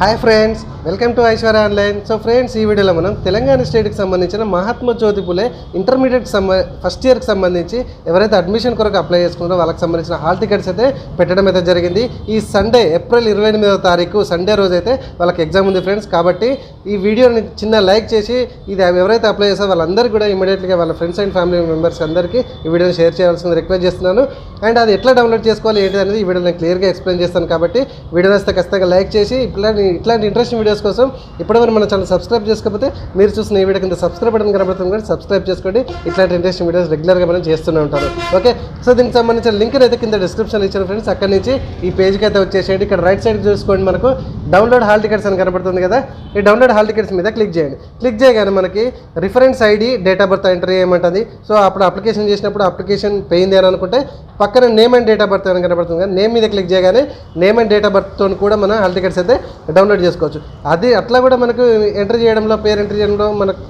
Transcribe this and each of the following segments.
Hi friends welcome to Aishwarya online. So friends ఈ వీడియోలో మనం తెలంగాణ స్టేట్కి సంబంధించిన మహాత్మా జ్యోతి పులే ఇంటర్మీడియట్ సంబ ఫస్ట్ ఇయర్కి సంబంధించి ఎవరైతే అడ్మిషన్ కొరకు అప్లై చేసుకున్నారో వాళ్ళకి సంబంధించిన హాల్ టికెట్స్ అయితే పెట్టడం అయితే జరిగింది. ఈ సండే ఏప్రిల్ ఇరవై ఎనిమిదవ తారీఖు సండే రోజు అయితే వాళ్ళకి ఎగ్జామ్ ఉంది ఫ్రెండ్స్. కాబట్టి ఈ వీడియోని చిన్న లైక్ చేసి ఇది ఎవరైతే అప్లై చేస్తారో వాళ్ళందరికీ కూడా ఇమీడియట్గా వాళ్ళ ఫ్రెండ్స్ అండ్ ఫ్యామిలీ మెంబర్స్ అందరికీ ఈ వీడియోని షేర్ చేయాల్సింది రిక్వెస్ట్ చేస్తున్నాను. అండ్ అది ఎట్లా డౌన్లోడ్ చేసుకోవాలి ఏంటి అనేది ఈ వీడియో నేను క్లియర్గా ఎక్స్ప్లెయిన్ చేస్తాను. కాబట్టి వీడియో వస్తే ఖచ్చితంగా లైక్ చేసి ఇట్లా ఇట్లాంటి ఇంట్రెస్టింగ్ వీడియోస్ కోసం ఇప్పటివరకు మన ఛానల్ సబ్స్క్రైబ్ చేసుకోకపోతే మీరు చూసిన ఈ వీడియో కింద సబ్స్క్రైబ్ బటన్ కనబడుతుంది కానీ సబ్స్క్రైబ్ చేసుకోండి. ఇట్లాంటి ఇంట్రెస్టింగ్ వీడియోస్ రెగ్యులర్గా మనం చేస్తూనే ఉంటాను ఓకే సో దీనికి సంబంధించిన లింక్ అయితే కింద డిస్క్రిప్షన్ ఇచ్చిన ఫ్రెండ్స్ అక్కడి నుంచి ఈ పేజ్కి అయితే వచ్చేసేయండి. ఇక్కడ రైట్ సైడ్ చూసుకోండి మనకు. డౌన్లోడ్ హాల్ టికెట్స్ అని కనబడుతుంది కదా ఈ డౌన్లోడ్ హాల్ టికెట్స్ మీద క్లిక్ చేయండి. క్లిక్ చేయగానే మనకి reference ID date of birth enter చేయమంటుంది. So అప్పుడు అప్లికేషన్ చేసినప్పుడు అప్లికేషన్ పోయింది అని అనుకుంటే పక్కన name and date of birth అని కనబడుతుంది కదా నేమ్ మీద క్లిక్ చేయగానే నేమ్ అండ్ డేట్ ఆఫ్ బర్త్తో కూడా మనం హాల్ టికెట్స్ అయితే డౌన్లోడ్ చేసుకోవచ్చు. అది అట్లా కూడా మనకు ఎంటర్ చేయడంలో పేరు ఎంటర్ చేయడంలో మనకు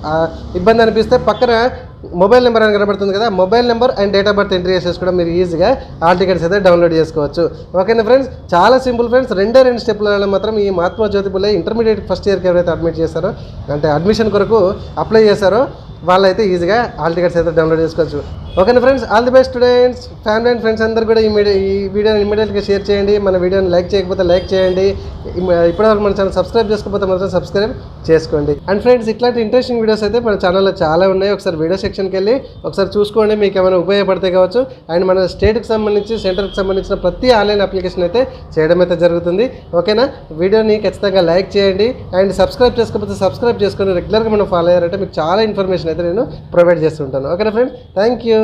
ఇబ్బంది అనిపిస్తే పక్కన మొబైల్ నెంబర్ అని కనబడుతుంది కదా mobile number and date of birth entry చేసేసి కూడా మీరు ఈజీగా ఆల్ టికెట్స్ అయితే డౌన్లోడ్ చేసుకోవచ్చు. ఓకేనా ఫ్రెండ్స్? చాలా సింపుల్ ఫ్రెండ్స్ రెండే రెండు స్టెప్లలో మాత్రం ఈ మహాత్మా జ్యోతిపుల్లే ఇంటర్మీడియట్ ఫస్ట్ ఇయర్కి ఎవరైతే అడ్మిట్ చేస్తారో అంటే అడ్మిషన్ కొరకు అప్లై చేశారో వాళ్ళైతే ఈజీగా ఆల్ టికెట్స్ అయితే డౌన్లోడ్ చేసుకోవచ్చు. ఓకేనా friends? All the best students family and friends అందరు కూడా ఈ మీడియా ఈ వీడియోని ఇమీడియట్గా షేర్ చేయండి మన వీడియోని లైక్ చేయకపోతే లైక్ చేయండి ఇప్పటివరకు మన ఛానల్ సబ్స్క్రైబ్ చేసుకోకపోతే మాత్రం సబ్స్క్రైబ్ చేసుకోండి. అండ్ ఫ్రెండ్స్ ఇట్లాంటి ఇంట్రెస్టింగ్ వీడియోస్ అయితే మన ఛానల్లో చాలా ఉన్నాయి. ఒకసారి వీడియోస్ సెక్షన్కి వెళ్ళి ఒకసారి చూసుకోండి మీకు ఏమైనా ఉపయోగపడతాయి కావచ్చు. అండ్ మన స్టేట్కి సంబంధించి సెంటర్కి సంబంధించిన ప్రతి ఆన్లైన్ అప్లికేషన్ అయితే చేయడం అయితే జరుగుతుంది. ఓకేనా? వీడియోని ఖచ్చితంగా లైక్ చేయండి. అండ్ సబ్స్క్రైబ్ చేసుకోకపోతే సబ్స్క్రైబ్ చేసుకొని రెగ్యులర్గా మనం ఫాలో అయ్యారంటే మీకు చాలా ఇన్ఫర్మేషన్ అయితే నేను ప్రొవైడ్ చేస్తుంటాను. ఓకేనా ఫ్రెండ్ థ్యాంక్ యూ